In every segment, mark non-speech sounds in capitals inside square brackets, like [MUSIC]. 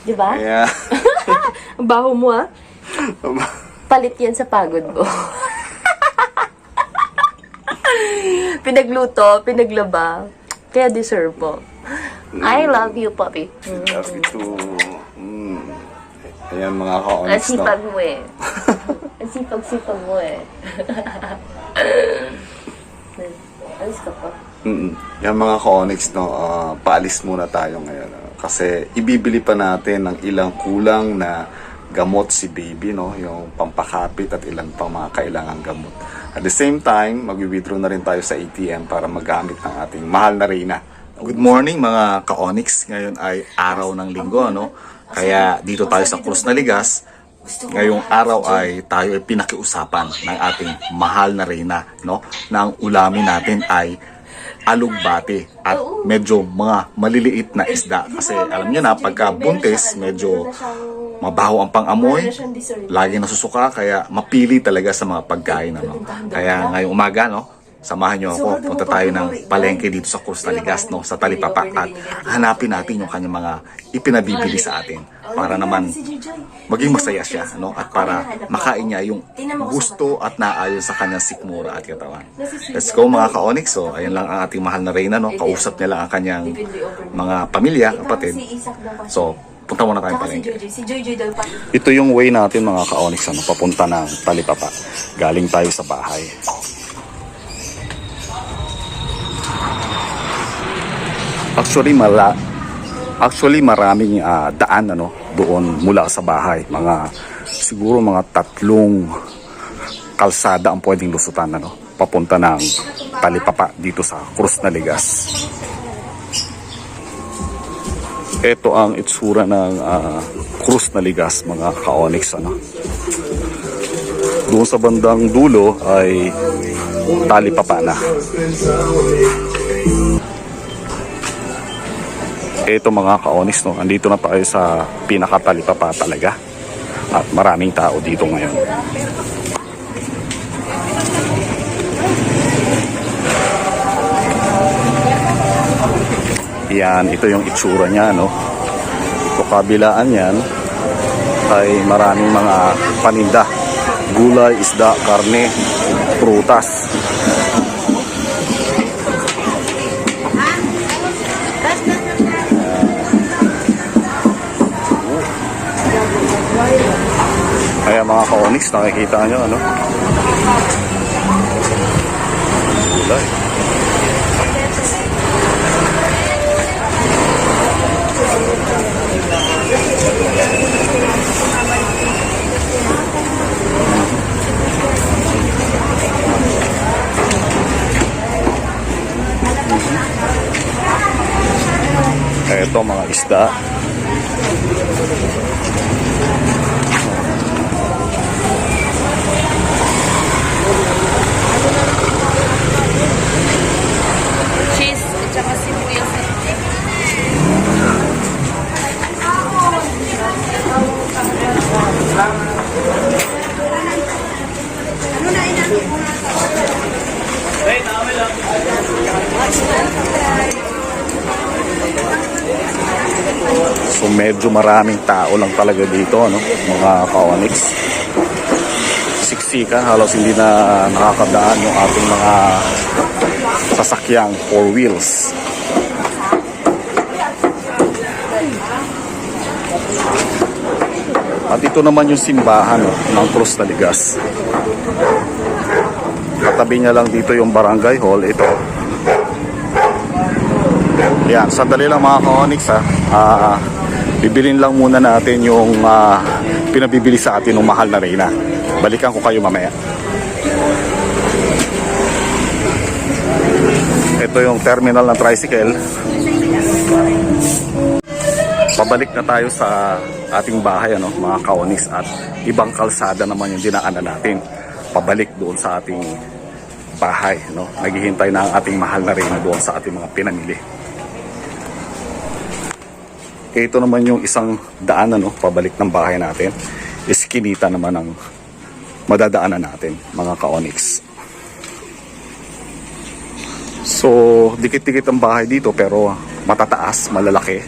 Di ba? Ang [LAUGHS] baho mo ah. Palit yan sa pagod mo. [LAUGHS] Pinagluto, pinaglaba. Kaya deserve mo. I love you, Poppy. love you too. Mm. Ayan mga Ang ka-honest, no? sipag mo eh. [LAUGHS] Ang sipag-sipag mo eh. Alis ka pa. Mm Yan mga ka-onyx, no, ah, paalis muna tayo ngayon. ah. kasi ibibili pa natin ng ilang kulang na gamot si baby, no? Yung pampakapit at ilan pang mga kailangang gamot. At the same time, mag-withdraw na rin tayo sa ATM para magamit ng ating mahal na Reyna. Good morning mga ka-onyx. Ngayon ay araw ng linggo, no? Kaya dito tayo sa Cruz na Ligas. Ngayong araw ay tayo ay pinakiusapan ng ating mahal na Reyna, no? Na ang ulamin natin ay alugbati at medyo mga maliliit na isda. Kasi alam niyo na, pagka buntis, medyo mabaho ang pangamoy, lagi nasusuka, kaya mapili talaga sa mga pagkain. Ano? Kaya ngayong umaga, no, samahan niyo ako, punta tayo ng palengke dito sa Costa Ligas, no, sa Talipapa, at hanapin natin yung kanyang mga ipinabibili sa atin para naman maging masaya siya, no, at para makain niya yung gusto at naayon sa kanyang sikmura at katawan. Let's go mga ka-onyx, so ayan lang ang ating mahal na Reyna, no, kausap niya lang ang kanyang mga pamilya, kapatid. So, punta muna tayong palengke. Ito yung way natin mga ka-onyx, ano, papunta ng Talipapa. Galing tayo sa bahay. Actually, mala Actually, maraming ah, daan ano doon mula sa bahay. Mga siguro mga tatlong kalsada ang pwedeng lusutan ano papunta ng Talipapa dito sa Cruz na Ligas. Ito ang itsura ng ah, Cruz na Ligas mga ka-onyx ano. Doon sa bandang dulo ay Talipapa na. Ito mga ka-onyx no, andito na tayo sa pinakatalipapa talaga. At maraming tao dito ngayon. Yan, ito yung itsura niya, no? So, kabilaan yan ay maraming mga paninda. Gulay, isda, karne, prutas. Mga ka-onyx, nakikita nyo, ano? Gulay. Ito mga isda. Cheese at saka sibuyas. So medyo maraming tao lang talaga dito, ano, mga ka-onyx. Siksikan, halos hindi na nakakadaan yung ating mga sasakyang four wheels. At ito naman yung simbahan ng Cruz na Ligas. Katabi niya lang dito yung barangay hall, ito. Yan, sandali lang mga ka-onyx ha. Ah, bibilin lang muna natin yung ah, pinabibili sa atin ng mahal na Reyna. Balikan ko kayo mamaya. Ito yung terminal ng tricycle. Pabalik na tayo sa ating bahay, ano, mga ka-onyx at ibang kalsada naman yung dinaanan natin. Pabalik doon sa ating bahay, no. Naghihintay na ang ating mahal na Reyna doon sa ating mga pinamili. Ito naman yung isang daan ano, pabalik ng bahay natin. Iskinita naman ang madadaanan natin, mga ka-onyx. So, dikit-dikit ang bahay dito pero matataas, malalaki.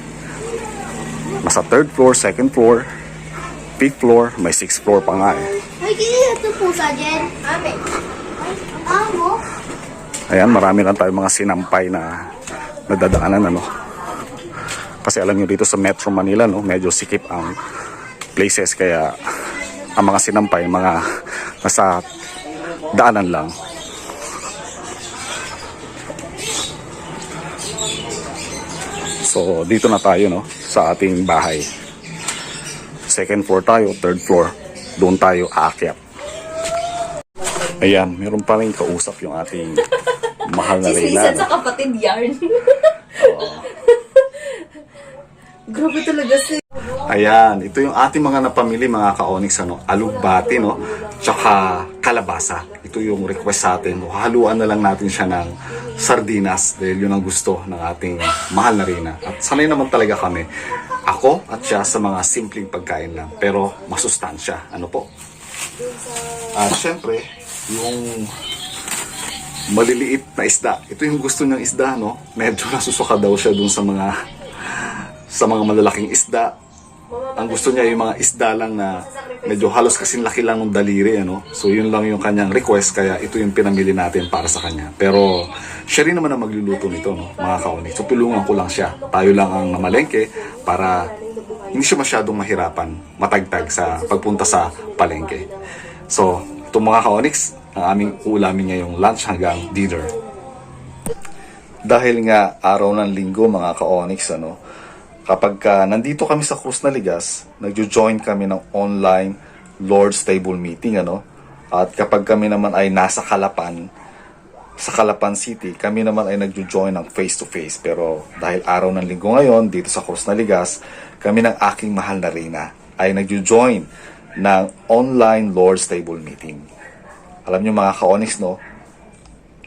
Nasa third floor, second floor, fifth floor, may sixth floor pa nga eh. Ay, kaya ito po sa Jen. Ame. Amo. Ayan, marami lang tayo mga sinampay na nadadaanan ano. Kasi alam nyo dito sa Metro Manila no, medyo sikip ang places kaya ang mga sinampay mga nasa daanan lang. So dito na tayo no sa ating bahay. Second floor tayo, third floor. Doon tayo aakyat. Ayan, meron pa rin kausap yung ating mahal na [LAUGHS] Reyna. Chismisan sa kapatid yarn. Grabe talaga si... Ayan, ito yung ating mga napamili mga ka-onyx, ano, alugbati, no? Tsaka kalabasa. Ito yung request sa atin. Haluan na lang natin siya ng sardinas dahil yun ang gusto ng ating mahal na Reyna. At sanay naman talaga kami. Ako at siya sa mga simpleng pagkain lang. Pero masustansya. Ano po? At syempre, yung maliliit na isda. Ito yung gusto niyang isda, no? Medyo [LAUGHS] nasusuka daw siya dun sa mga sa mga malalaking isda. Ang gusto niya yung mga isda lang na medyo halos kasing laki lang ng daliri, ano? So yun lang yung kanyang request, kaya ito yung pinamili natin para sa kanya. Pero siya rin naman ang magluluto nito, no? Mga kaoni. So tulungan ko lang siya. Tayo lang ang namalengke para hindi siya masyadong mahirapan, matagtag sa pagpunta sa palengke. So, itong mga ka-onyx, ang aming ulamin ngayong lunch hanggang dinner. Dahil nga araw ng linggo mga ka-onyx, ano, kapag ka nandito kami sa Cruz Naligas, nagjo-join kami ng online Lord's Table Meeting, ano, at kapag kami naman ay nasa Kalapan, sa Calapan City, kami naman ay nagjo-join ng face-to-face. Pero dahil araw ng linggo ngayon, dito sa Cruz Naligas, kami ng aking mahal na Reyna ay nagjo-join ng online Lord's Table Meeting. Alam niyo mga ka-onyx, no?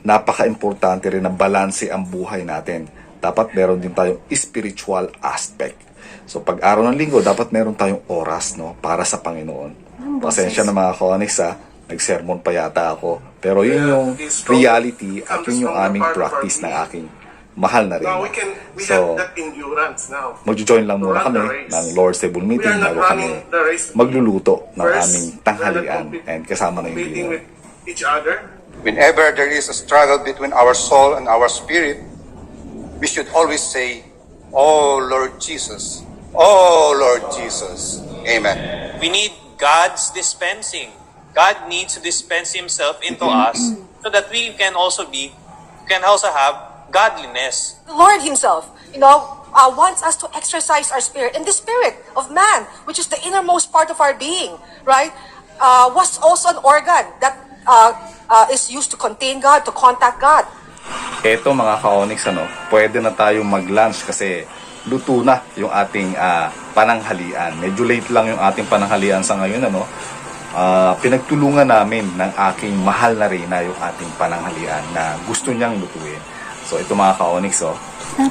Napaka-importante rin na balanse ang buhay natin. Dapat meron din tayong spiritual aspect. So pag araw ng linggo, dapat meron tayong oras, no? Para sa Panginoon. Pasensya na mga ka-onyx, ha? Nag-sermon pa yata ako. Pero yun yung reality at yun yung aming practice ng aking mahal na rin. Now we can we So, have that endurance now. magjo-join lang muna kami ng Lord's Table Meeting bago kami magluluto ng aming tanghalian and kasama na yung dinner. with each other. Whenever there is a struggle between our soul and our spirit, we should always say, Oh Lord Jesus, Oh Lord Jesus. Amen. We need God's dispensing. God needs to dispense Himself into us so that we can also be, can also have godliness. The Lord Himself, you know, uh, wants us to exercise our spirit. And the spirit of man, which is the innermost part of our being, right, uh, was also an organ that uh, uh, is used to contain God, to contact God. Eto mga ka-onyx, ano, pwede na tayong mag-lunch kasi luto na yung ating ah, pananghalian. Medyo late lang yung ating pananghalian sa ngayon, ano. Ah, pinagtulungan namin ng aking mahal na Reyna yung ating pananghalian na gusto niyang lutuin. So ito mga ka-onyx, oh.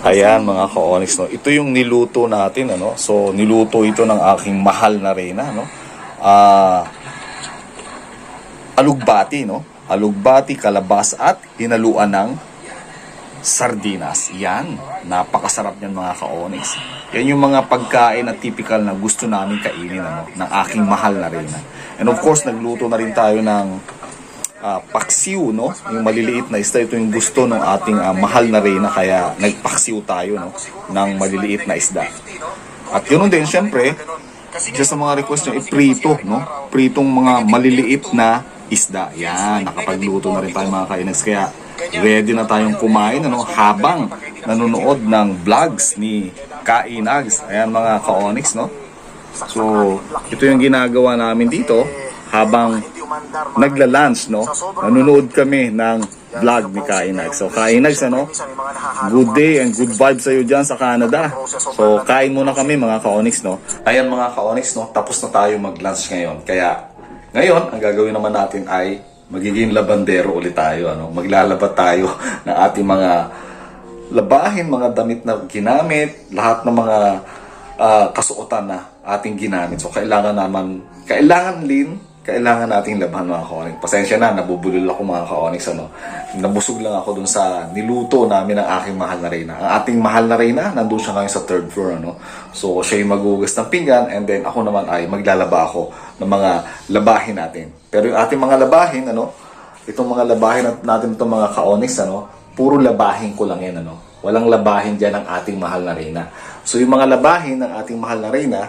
Ayan mga ka-onyx, no. Ito yung niluto natin, ano. So niluto ito ng aking mahal na Reyna, no. Ah, alugbati, no? Alugbati, kalabas at hinaluan ng sardinas. Yan. Napakasarap yan mga ka-onyx. Yan yung mga pagkain na typical na gusto namin kainin ano, ng aking mahal na Reyna. And of course, nagluto na rin tayo ng ah, paksiw, no? Yung maliliit na isda. Ito yung gusto ng ating ah, mahal na Reyna. Kaya nagpaksiw tayo, no? Ng maliliit na isda. At yun din, syempre, just sa mga request nyo, iprito, no? Pritong mga maliliit na isda. Yan, nakapagluto na rin tayo mga kainags. Kaya ready na tayong kumain ano, habang nanonood ng vlogs ni Kainags. Ayan mga ka-onyx, no? So, ito yung ginagawa namin dito habang nagla-lunch, no? Nanonood kami ng vlog ni Kainags. So, Kainags, ano? Good day and good vibes sa'yo dyan sa Canada. So, kain muna kami mga ka-onyx, no? Ayan mga ka-onyx, no? Tapos na tayo mag-lunch ngayon. Kaya, ngayon, ang gagawin naman natin ay magiging labandero ulit tayo, ano? Maglalaba tayo [LAUGHS] ng ating mga labahin, mga damit na ginamit, lahat ng mga ah, kasuotan na ating ginamit. So, kailangan naman, kailangan din kailangan nating laban mga ka-onyx. Pasensya na, nabubulol ako mga ka-onyx. Ano? Nabusog lang ako dun sa niluto namin ng aking mahal na Reyna. Ang ating mahal na Reyna, nandun siya ngayon sa third floor. Ano? So, siya yung magugas ng pinggan and then ako naman ay maglalaba ako ng mga labahin natin. Pero yung ating mga labahin, ano, itong mga labahin nat- natin itong mga ka-onyx, ano, puro labahin ko lang yan, ano. Walang labahin dyan ng ating mahal na Reyna. So, yung mga labahin ng ating mahal na Reyna,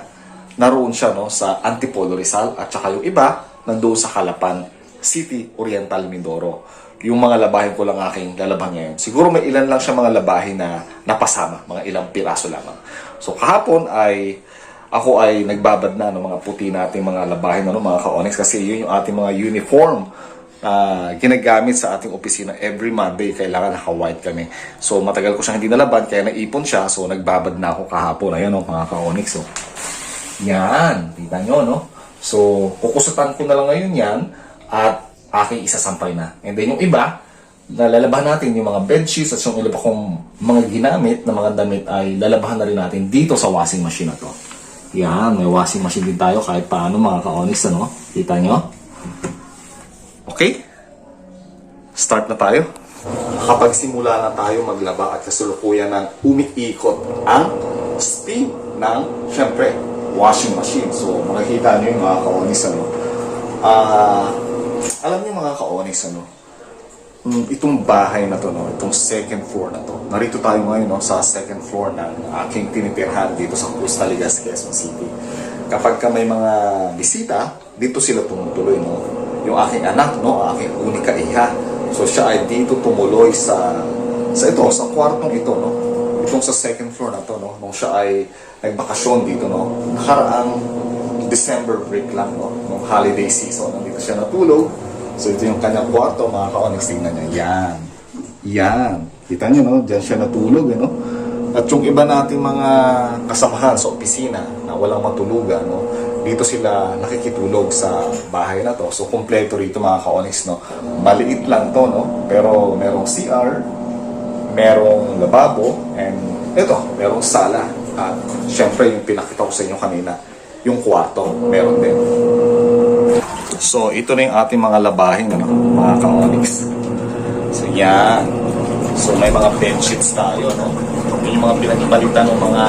naroon siya no sa Antipolo Rizal at saka yung iba nandoon sa Calapan City, Oriental Mindoro. Yung mga labahin ko lang aking lalaban ngayon. Siguro may ilan lang siya mga labahin na napasama, mga ilang piraso lamang. So kahapon ay ako ay nagbabad na ng mga puti nating mga labahin ano, mga ka-onyx kasi yun yung ating mga uniform na ginagamit sa ating opisina every Monday. Kailangan naka-white kami. So matagal ko siyang hindi nalaban kaya naipon siya. So nagbabad na ako kahapon. Ayan o mga ka-onyx. Oh. Yan, kita nyo, no? So, kukusutan ko na lang ngayon yan at aking isasampay na. And then yung iba, nalalabahan natin yung mga bedsheets at yung iba kong mga ginamit na mga damit ay lalabahan na rin natin dito sa washing machine na to. Yan, may washing machine din tayo kahit paano mga ka-onyx, ano? Kita nyo? Okay? Start na tayo. Kapag simula na tayo maglaba at kasulukuyan ng umiikot ang spin ng, syempre, washing machine. So, makikita nyo yung mga ka-onyx, ano. Ah, alam niyo mga ka-onyx, ano, itong bahay na to, no, itong second floor na to. Narito tayo ngayon no, sa second floor ng aking tinitirhan dito sa Cruz Taligas, Quezon City. Kapag ka may mga bisita, dito sila tumutuloy. No? Yung aking anak, no, aking unika iha. So siya ay dito tumuloy sa sa ito, sa kwartong ito, no. Itong sa second floor na to, no. Nung siya ay nagbakasyon dito, no. Nakaraang December break lang, no. Nung holiday season, nandito siya natulog. So ito yung kanyang kwarto, mga ka-onyx, tingnan niya. Yan. Yan. Kita niyo, no? Diyan siya natulog, eh, no? At yung iba nating mga kasamahan sa opisina na walang matulugan, no? Dito sila nakikitulog sa bahay na to. So, kompleto rito mga ka-onyx, no? Maliit lang to, no? Pero merong CR, merong lababo, and ito, merong sala. At syempre, yung pinakita ko sa inyo kanina, yung kwarto, meron din. So, ito na yung ating mga labahin, ano, mga ka-onyx. So, yan. So, may mga bed sheets tayo, no? Yung mga pinagpalitan ng mga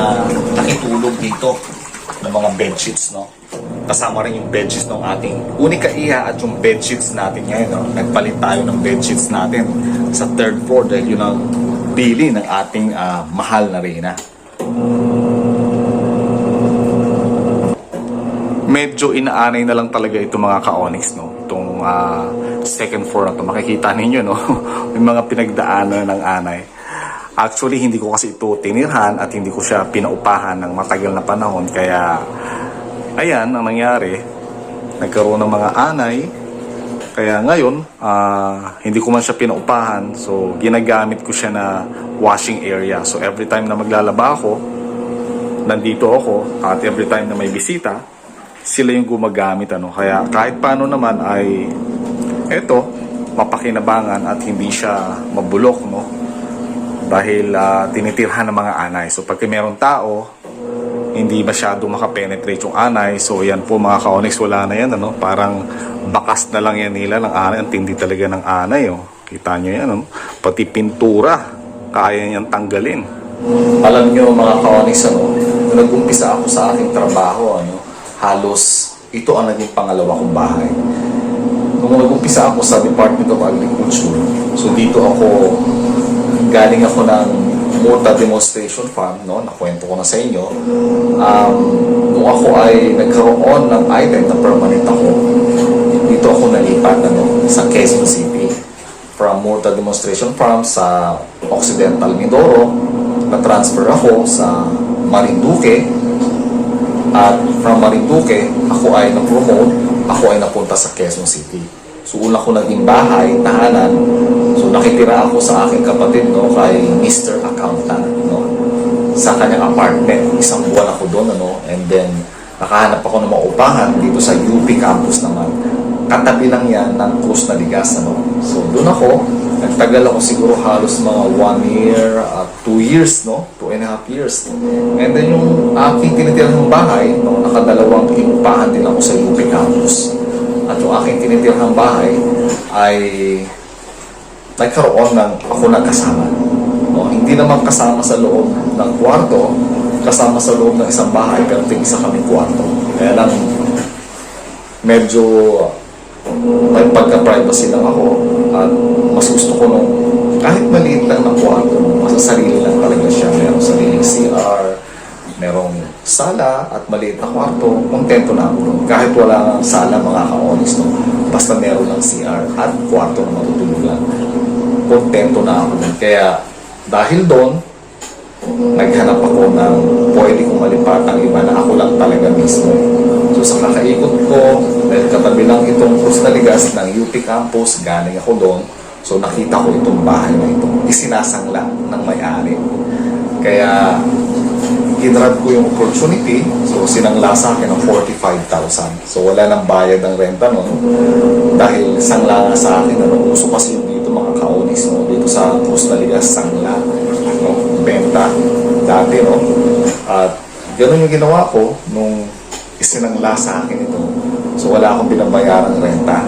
nakitulog dito ng mga bed sheets, no? Kasama rin yung bed sheets ng ating unika iha at yung bed sheets natin ngayon, no? Nagpalit tayo ng bed sheets natin sa third floor dahil yun ang bili ng ating ah, mahal na Reyna. Medyo inaanay na lang talaga ito mga ka-onyx, no? Itong ah, second floor na to. Makikita ninyo, no? [LAUGHS] May mga pinagdaanan ng anay. Actually, hindi ko kasi ito tinirhan at hindi ko siya pinaupahan ng matagal na panahon. Kaya, ayan, ang nangyari, nagkaroon ng mga anay. Kaya ngayon, ah, hindi ko man siya pinaupahan. So, ginagamit ko siya na washing area. So, every time na maglalaba ako, nandito ako at every time na may bisita, sila yung gumagamit ano. Kaya kahit paano naman ay eto, mapakinabangan at hindi siya mabulok no. Dahil ah, tinitirhan ng mga anay. So pag meron tao, hindi masyado makapenetrate yung anay. So yan po mga ka-onyx, wala na yan ano. Parang bakas na lang yan nila ng anay. Ang tindi talaga ng anay oh. Kita nyo yan ano. Pati pintura, kaya niyang tanggalin. Alam nyo mga ka-onyx ano, nung nag-umpisa ako sa aking trabaho ano, halos ito ang naging pangalawa kong bahay. Nung nag-umpisa ako sa Department of Agriculture, so dito ako, galing ako ng Murta Demonstration Farm, no? nakwento ko na sa inyo. Um, nung ako ay nagkaroon ng item na permanent ako, dito ako nalipat ano, sa Quezon City. From Murta Demonstration Farm sa Occidental Mindoro, na-transfer ako sa Marinduque, at from Marinduque, ako ay na-promote, ako ay napunta sa Quezon City. So una ko naging bahay, tahanan. So nakitira ako sa aking kapatid, no, kay Mr. Accountant, no. Sa kanyang apartment, isang buwan ako doon, ano, and then nakahanap ako ng maupahan dito sa UP campus naman. Katabi lang yan ng Cruz na Ligas, ano. So doon ako, nagtagal ako siguro halos mga one year, at two years, no? And a half years. And then yung aking tinitirang bahay, no, nakadalawang inupahan din ako sa UP campus. At yung aking tinitirhang bahay ay nagkaroon ng ako nagkasama. No, hindi naman kasama sa loob ng kwarto, kasama sa loob ng isang bahay, pero tig isa kaming kwarto. Kaya lang, medyo may pagka-privacy lang ako at mas gusto ko nung kahit maliit lang ng kwarto, mas sarili lang siya. Merong sariling CR, merong sala at maliit na kwarto, kontento na ako nun. Kahit wala nga sala mga ka-honest, no? basta meron ng CR at kwarto na matutulugan, kontento na ako nun. Kaya dahil doon, naghanap ako ng pwede kong malipatang iba na ako lang talaga mismo. So sa kakaikot ko, dahil katabi lang itong Cruz na Ligas ng UP Campus, galing ako doon. So nakita ko itong bahay na ito. Isinasangla ng may-ari. Kaya ginrab ko yung opportunity. So sinangla sa akin ng 45,000. So wala nang bayad ng renta noon. Dahil sangla nga sa akin, ano, uso kasi yung dito mga kaunis, no? dito sa Cruz na Ligas, sangla no? benta dati, no? At ganun yung ginawa ko nung isinangla sa akin ito. So wala akong binabayarang renta.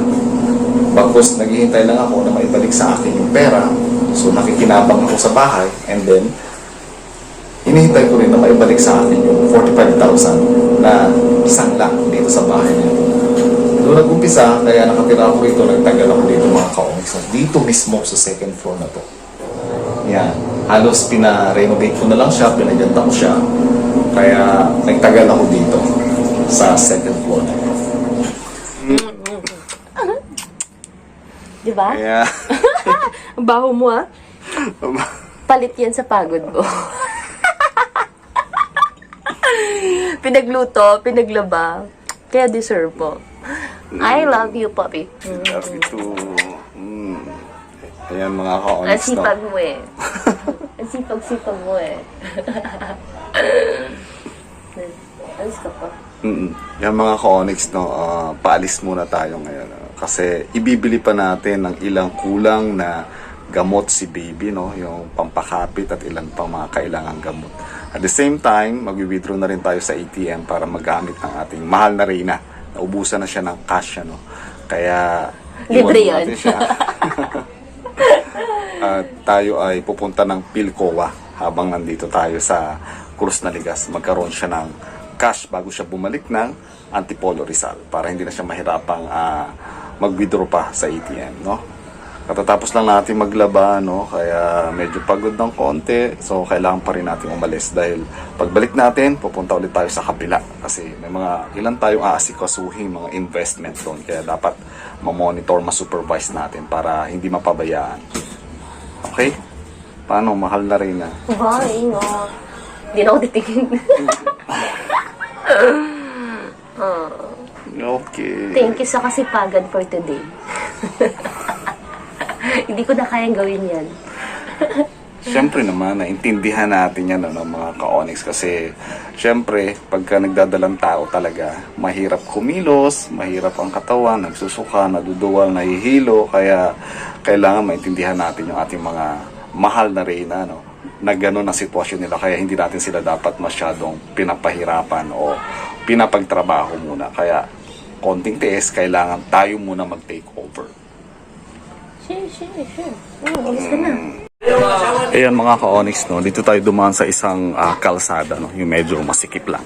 Bagkus naghihintay lang ako na maibalik sa akin yung pera. So nakikinabang ako sa bahay and then hinihintay ko rin na maibalik sa akin yung 45,000 na sangla dito sa bahay na ito. Doon nag-umpisa, kaya nakatira ako rito, nagtagal ako dito mga kaongs. Dito mismo sa second floor na to. Yan. Halos pina-renovate ko na lang siya, pinaganda ko siya. Kaya nagtagal ako dito sa second floor na ito. Di ba? Ang baho mo ah. [LAUGHS] Palit yan sa pagod mo. [LAUGHS] [LAUGHS] Pinagluto, pinaglaba. Kaya deserve po. I love you, Poppy. love you too. Mm. Ayan mga Ang ka-honest, no? sipag mo eh. [LAUGHS] Ang sipag-sipag mo eh. [LAUGHS] Alis ka pa. Mm Yan mga ka-onyx, no, ah, paalis muna tayo ngayon. ah. kasi ibibili pa natin ng ilang kulang na gamot si baby, no? Yung pampakapit at ilang pang mga kailangang gamot. At the same time, mag-withdraw na rin tayo sa ATM para magamit ng ating mahal na Reyna. Naubusan na siya ng cash, ano? Kaya, Libre siya. [LAUGHS] At tayo ay pupunta ng Pilcoa habang nandito tayo sa Cruz na Ligas. Magkaroon siya ng cash bago siya bumalik ng Antipolo Rizal para hindi na siya mahirapang ah, mag-withdraw pa sa ATM, no? Katatapos lang natin maglaba, no? Kaya medyo pagod ng konti. So, kailangan pa rin natin umalis dahil pagbalik natin, pupunta ulit tayo sa kabila. Kasi may mga ilan tayong aasikasuhin, mga investment doon. Kaya dapat ma-monitor, ma-supervise natin para hindi mapabayaan. Okay? Paano? Mahal na rin na. Ay, no. Hindi na ako titingin. [LAUGHS] Okay. Thank you sa kasipagan for today. [LAUGHS] [LAUGHS] Hindi ko na kayang gawin yan. Siyempre naman, naintindihan natin yan ano, mga ka-onyx kasi siyempre, pagka nagdadalang tao talaga, mahirap kumilos, mahirap ang katawan, nagsusuka, naduduwal, nahihilo, kaya kailangan maintindihan natin yung ating mga mahal na reyna, no? na gano'n ang sitwasyon nila, kaya hindi natin sila dapat masyadong pinapahirapan o pinapagtrabaho muna. Kaya konting tiis, kailangan tayo muna mag-take over. Sure, sure, sure. Oh, alis na. Ayan mga ka-onyx, no? dito tayo dumaan sa isang ah, kalsada, no? yung medyo masikip lang.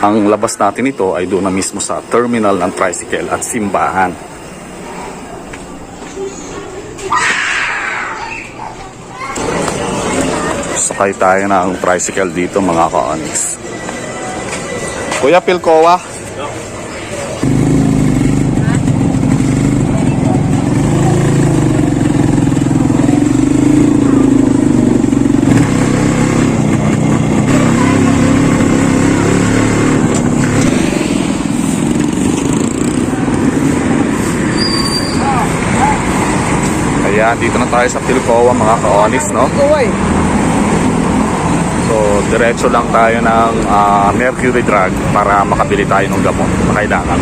Ang labas natin ito ay doon na mismo sa terminal ng tricycle at simbahan. Sakay tayo ng tricycle dito mga ka-onyx. Kuya Pilcoa, Ayan, dito na tayo sa Pilcoa mga ka-onyx, no? So, diretso lang tayo ng ah, Mercury Drug para makabili tayo ng gamot na kailangan.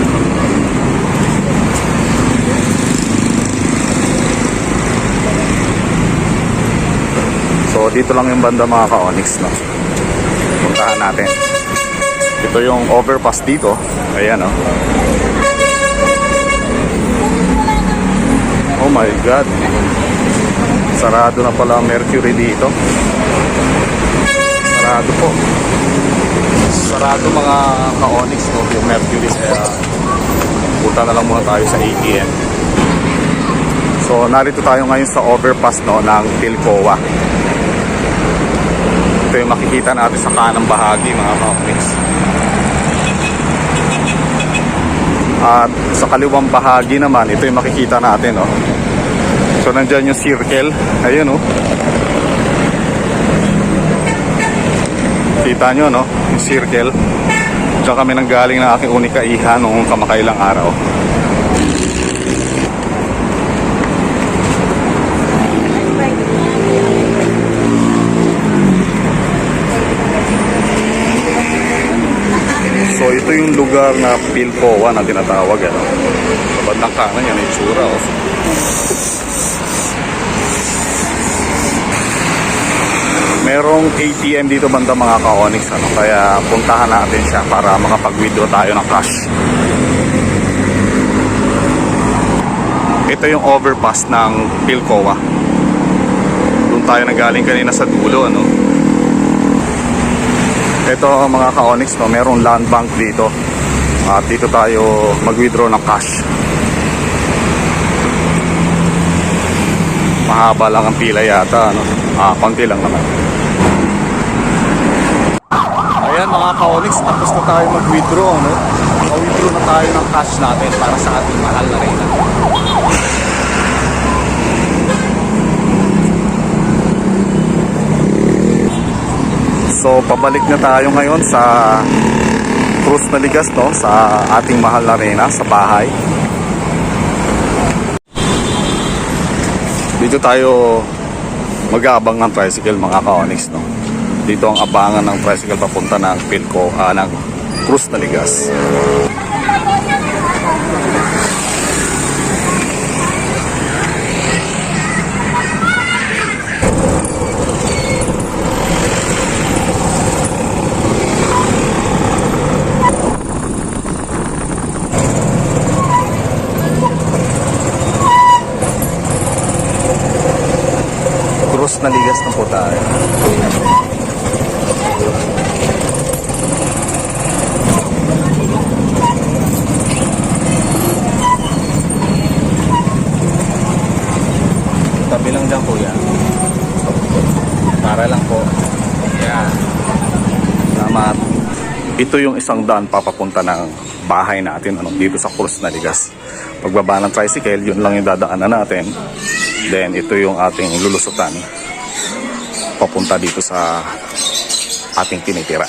So, dito lang yung banda mga ka-onyx, no? Puntahan natin. Ito yung overpass dito. Ayan oh. Oh my God. Sarado na pala Mercury dito. Sarado po. Sarado mga ka-onyx no, yung Mercury. Kaya punta na lang muna tayo sa ATM. So narito tayo ngayon sa overpass no, ng Pilcoa. Ito yung makikita natin sa kanang bahagi mga ka-onyx. At sa kaliwang bahagi naman, ito yung makikita natin, no? So, nandyan yung circle. Ayun, oh. Kita nyo, no? Yung circle. Diyan kami nanggaling ng aking unika iha noong kamakailang araw. So ito yung lugar na Pilcoa na tinatawag ano. Sa bandang kanan yan yung tsura oh. Merong ATM dito banda mga ka-onyx ano. Kaya puntahan natin siya para makapag-withdraw tayo ng cash. Ito yung overpass ng Pilcoa. Doon tayo nagaling kanina sa dulo ano. Ito mga ka-onyx, no, merong land bank dito. At dito tayo mag-withdraw ng cash. Mahaba lang ang pila yata, ano? Ah, konti lang naman. Ayan mga ka-onyx, tapos na tayo mag-withdraw, no? Mag-withdraw na tayo ng cash natin para sa ating mahal na reyna. So pabalik na tayo ngayon sa Cruz na Ligas no, sa ating mahal na reyna sa bahay. Dito tayo mag-aabang ng tricycle mga ka-onyx no. Dito ang abangan ng tricycle papunta ng Pilco, ah, ng Cruz na Ligas. Cruz na Ligas na po tayo. Tabi lang dyan kuya. Para lang po. Yan. Salamat. Ito yung isang daan papapunta ng bahay natin ano, dito sa Cruz na Ligas. Pagbaba ng tricycle, yun lang yung dadaanan natin. Then ito yung ating lulusutan papunta dito sa ating tinitiran.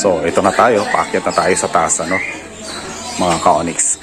So ito na tayo, paakyat na tayo sa taas ano, mga ka-onyx.